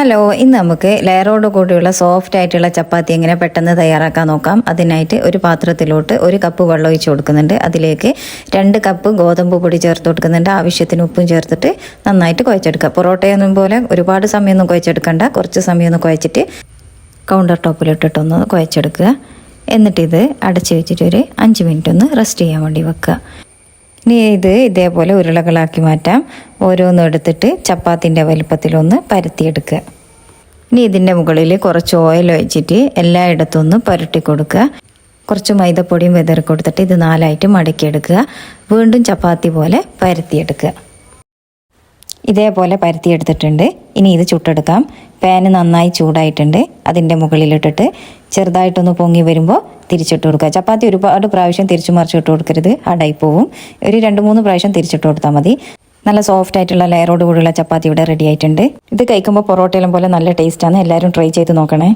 Hello ഇന്ന് നമുക്ക് ലെയറോട് കൂടിയുള്ള സോഫ്റ്റ് ആയിട്ടുള്ള ചപ്പാത്തി എങ്ങനെ പെട്ടെന്ന് തയ്യാറാക്കാൻ നോക്കാം. അതിനായിട്ട് ഒരു പാത്രത്തിലോട്ട് ഒരു കപ്പ് വെള്ളം ഒഴിച്ച് കൊടുക്കുന്നുണ്ട്. അതിലേക്ക് രണ്ട് കപ്പ് ഗോതമ്പ് പൊടി ചേർത്ത് കൊടുക്കുന്നുണ്ട്. ആവശ്യത്തിന് ഉപ്പും ചേർത്തിട്ട് നന്നായിട്ട് കുഴച്ചെടുക്കുക. പൊറോട്ടയൊന്നും പോലെ ഒരുപാട് സമയമൊന്നും കുഴച്ചെടുക്കണ്ട. കുറച്ച് സമയമൊന്ന് കുഴച്ചിട്ട് കൗണ്ടർ ടോപ്പിലിട്ടിട്ടൊന്ന് കുഴച്ചെടുക്കുക. എന്നിട്ടിത് അടച്ച് വെച്ചിട്ട് ഒരു അഞ്ച് മിനിറ്റ് ഒന്ന് റെസ്റ്റ് ചെയ്യാൻ വേണ്ടി വെക്കുക. ഇനി ഇത് ഇതേപോലെ ഉരുളകളാക്കി മാറ്റാം. ഓരോന്നും എടുത്തിട്ട് ചപ്പാത്തിന്റെ വലിപ്പത്തിലൊന്ന് പരത്തിയെടുക്കുക. ഇനി ഇതിന്റെ മുകളിൽ കുറച്ച് ഓയിൽ ഒഴിച്ചിട്ട് എല്ലായിടത്തും ഒന്ന് പുരട്ടി കൊടുക്കുക. കുറച്ച് മൈദപ്പൊടിയും വിതറി കൊടുത്തിട്ട് ഇത് നാലായിട്ട് മടക്കിയെടുക്കുക. വീണ്ടും ചപ്പാത്തി പോലെ പരത്തിയെടുക്കുക. ഇതേപോലെ പരത്തിയെടുത്തിട്ടുണ്ട്. ഇനി ഇത് ചുട്ടെടുക്കാം. പാന് നന്നായി ചൂടായിട്ടുണ്ട്. അതിന്റെ മുകളിലിട്ടിട്ട് ചെറുതായിട്ടൊന്ന് പൊങ്ങി വരുമ്പോൾ തിരിച്ചിട്ട് കൊടുക്കുക. ചപ്പാത്തി ഒരുപാട് പ്രാവശ്യം തിരിച്ചു മറിച്ചിട്ട് കൊടുക്കരുത്. അടായി പോവും. ഒരു രണ്ട് മൂന്ന് പ്രാവശ്യം തിരിച്ചിട്ട് കൊടുത്താൽ മതി. നല്ല സോഫ്റ്റ് ആയിട്ടുള്ള ലെയറോട് കൂടിയുള്ള ചപ്പാത്തി ഇവിടെ റെഡി ആയിട്ടുണ്ട്. ഇത് കഴിക്കുമ്പോൾ പൊറോട്ടയിലും പോലെ നല്ല ടേസ്റ്റാണ് എല്ലാവരും ട്രൈ ചെയ്ത് നോക്കണേ.